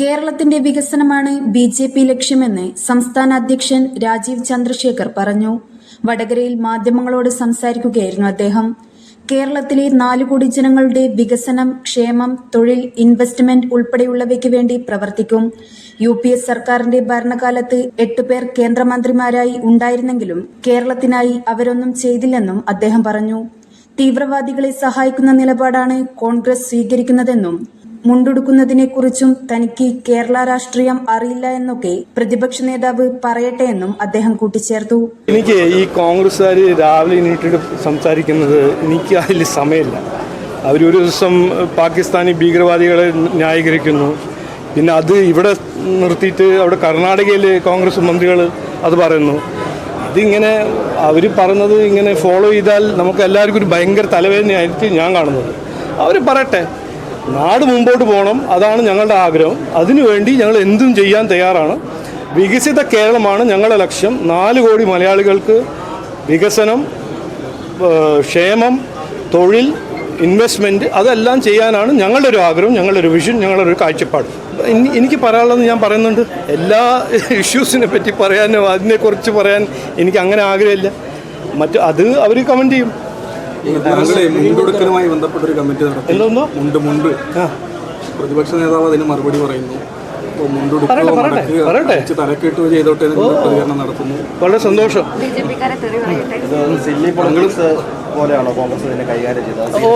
കേരളത്തിന്റെ വികസനമാണ് B J P ലക്ഷ്യമെന്ന് സംസ്ഥാന അധ്യക്ഷൻ രാജീവ് ചന്ദ്രശേഖർ പറഞ്ഞു. വടകരയിൽ മാധ്യമങ്ങളോട് സംസാരിക്കുകയായിരുന്നു അദ്ദേഹം. കേരളത്തിലെ നാലു കോടി ജനങ്ങളുടെ വികസനം ക്ഷേമം തൊഴിൽ ഇൻവെസ്റ്റ്മെന്റ് ഉൾപ്പെടെയുള്ളവയ്ക്ക് വേണ്ടി പ്രവർത്തിക്കും. യു പി എസ് സർക്കാരിന്റെ ഭരണകാലത്ത് എട്ട് പേർ കേന്ദ്രമന്ത്രിമാരായി ഉണ്ടായിരുന്നെങ്കിലും കേരളത്തിനായി അവരൊന്നും ചെയ്തില്ലെന്നും അദ്ദേഹം പറഞ്ഞു. തീവ്രവാദികളെ സഹായിക്കുന്ന നിലപാടാണ് കോൺഗ്രസ് സ്വീകരിക്കുന്നതെന്നും മുണ്ടുടുക്കുന്നതിനെക്കുറിച്ചും തനിക്ക് കേരള രാഷ്ട്രീയം അറിയില്ല എന്നൊക്കെ പ്രതിപക്ഷ നേതാവ് പറയട്ടെ എന്നും അദ്ദേഹം കൂട്ടിച്ചേർത്തു. എനിക്ക് ഈ കോൺഗ്രസ്സുകാർ രാവിലെ എണീറ്റിട്ട് സംസാരിക്കുന്നത് എനിക്ക് അതിൽ സമയമില്ല. അവരൊരു ദിവസം പാകിസ്ഥാനി ഭീകരവാദികളെ ന്യായീകരിക്കുന്നു. പിന്നെ അത് ഇവിടെ നിർത്തിയിട്ട് അവിടെ കർണാടകയിൽ കോൺഗ്രസ് മന്ത്രികൾ അത് പറയുന്നു. ഇതിങ്ങനെ അവർ പറഞ്ഞത് ഇങ്ങനെ ഫോളോ ചെയ്താൽ നമുക്ക് എല്ലാവർക്കും ഒരു ഭയങ്കര തലവേദനയായിരിക്കും ഞാൻ കാണുന്നത്. അവർ പറയട്ടെ. നാട് മുമ്പോട്ട് പോകണം അതാണ് ഞങ്ങളുടെ ആഗ്രഹം. അതിനുവേണ്ടി ഞങ്ങൾ എന്തും ചെയ്യാൻ തയ്യാറാണ്. വികസിത കേരളമാണ് ഞങ്ങളുടെ ലക്ഷ്യം. നാല് കോടി മലയാളികൾക്ക് വികസനം ക്ഷേമം തൊഴിൽ ഇൻവെസ്റ്റ്മെന്റ് അതെല്ലാം ചെയ്യാനാണ് ഞങ്ങളുടെ ഒരു ആഗ്രഹം ഞങ്ങളുടെ ഒരു വിഷൻ ഞങ്ങളുടെ ഒരു കാഴ്ചപ്പാട്. എനിക്ക് പറയാനുള്ളത് ഞാൻ പറയുന്നുണ്ട്. എല്ലാ ഇഷ്യൂസിനെ പറ്റി പറയാനോ അതിനെക്കുറിച്ച് പറയാൻ എനിക്ക് അങ്ങനെ ആഗ്രഹമില്ല. മറ്റ് അത് അവർ കമന്റ് ചെയ്യും. മുണ്ടൊടുക്കലുമായി ബന്ധപ്പെട്ട ഒരു കമ്മിറ്റി നടത്തി. മുണ്ട് മുണ്ട്. പ്രതിപക്ഷ നേതാവ് അതിന് മറുപടി പറയുന്നു. വളരെ സന്തോഷം. സില്ലി പൊളിറ്റിക്സ് പോലെയാണോ കോൺഗ്രസ് ഇതിനെ കൈകാര്യം ചെയ്തത്? ഓ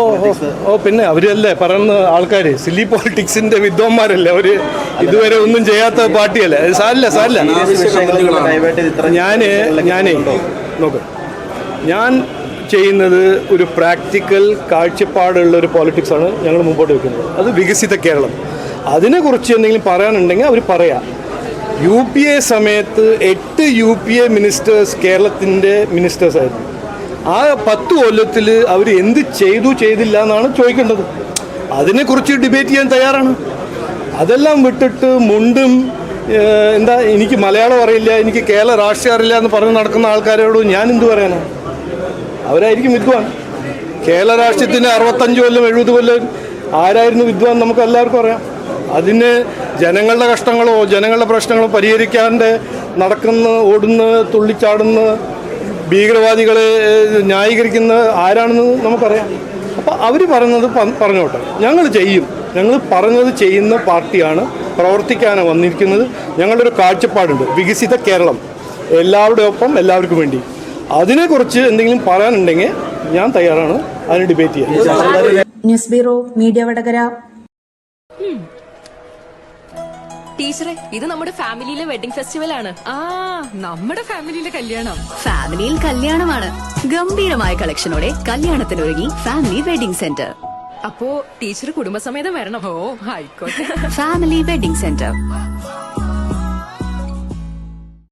ഓ പിന്നെ അവരല്ലേ പറയുന്ന ആൾക്കാർ സില്ലി പോളിറ്റിക്സിന്റെ വിദ്വാന്മാരല്ലേ അവർ? ഇതുവരെ ഒന്നും ചെയ്യാത്ത പാർട്ടിയല്ലേ? സാരില്ല സാരില്ല. ഞാൻ ഞാനേ നോക്ക്. ഞാൻ ചെയ്യുന്നത് ഒരു പ്രാക്ടിക്കൽ കാഴ്ചപ്പാടുള്ള ഒരു പോളിറ്റിക്സാണ് ഞങ്ങൾ മുമ്പോട്ട് വെക്കുന്നത്. അത് വികസിത കേരളം. അതിനെക്കുറിച്ച് എന്തെങ്കിലും പറയാനുണ്ടെങ്കിൽ അവർ പറയാം. യു പി എ സമയത്ത് എട്ട് യു പി എ മിനിസ്റ്റേഴ്സ് കേരളത്തിന്റെ മിനിസ്റ്റേഴ്സായിരുന്നു ആ പത്ത് കൊല്ലത്തിൽ അവർ എന്ത് ചെയ്തു ചെയ്തില്ല എന്നാണ് ചോദിക്കേണ്ടത്. അതിനെക്കുറിച്ച് ഡിബേറ്റ് ചെയ്യാൻ തയ്യാറാണ്. അതെല്ലാം വിട്ടിട്ട് മുണ്ടും എന്താ എനിക്ക് മലയാളം അറിയില്ല എനിക്ക് കേരള രാഷ്ട്രീയം അറിയില്ല എന്ന് പറഞ്ഞ് നടക്കുന്ന ആൾക്കാരോട് ഞാൻ എന്തു പറയാനാണ്? അവരായിരിക്കും വിദ്വാൻ. കേരള രാഷ്ട്രീയത്തിന് അറുപത്തഞ്ച് കൊല്ലം എഴുപത് കൊല്ലം ആരായിരുന്നു വിദ്വാൻ നമുക്ക് എല്ലാവർക്കും അറിയാം. അതിന് ജനങ്ങളുടെ കഷ്ടങ്ങളോ ജനങ്ങളുടെ പ്രശ്നങ്ങളോ പരിഹരിക്കാണ്ട് നടക്കുന്ന ഓടുന്ന തുള്ളിച്ചാടുന്ന ഭീകരവാദികളെ ന്യായീകരിക്കുന്ന ആരാണെന്ന് നമുക്കറിയാം. അപ്പോൾ അവർ പറയുന്നത് പറഞ്ഞോട്ടെ. ഞങ്ങൾ ചെയ്യും. ഞങ്ങൾ പറഞ്ഞത് ചെയ്യുന്ന പാർട്ടിയാണ് പ്രവർത്തിക്കാനാണ് വന്നിരിക്കുന്നത്. ഞങ്ങളുടെ ഒരു കാഴ്ചപ്പാടുണ്ട്. വികസിത കേരളം. എല്ലാവരുടെ ഒപ്പം എല്ലാവർക്കും വേണ്ടി. അതിനെക്കുറിച്ച് എന്തെങ്കിലും പറയാനുണ്ടെങ്കിൽ ഞാൻ തയ്യാറാണ്. അതിന് ഡിബേറ്റ് ചെയ്യാൻ ന്യൂസ് ബ്യൂറോ മീഡിയ വടകര. ടീച്ചറെ ഇത് നമ്മുടെ ഫാമിലിയിലെ വെഡിങ് ഫെസ്റ്റിവൽ ആണ് ആ നമ്മുടെ ഫാമിലിയിലെ കല്യാണം. ഫാമിലിയിൽ കല്യാണമാണ്. ഗംഭീരമായ കളക്ഷനോടെ കല്യാണത്തിനൊരുങ്ങി ഫാമിലി വെഡിംഗ് സെന്റർ. അപ്പോ ടീച്ചർ കുടുംബസമേതം വരണം. ഓ ആയിക്കോട്ടെ. Family Wedding Centre.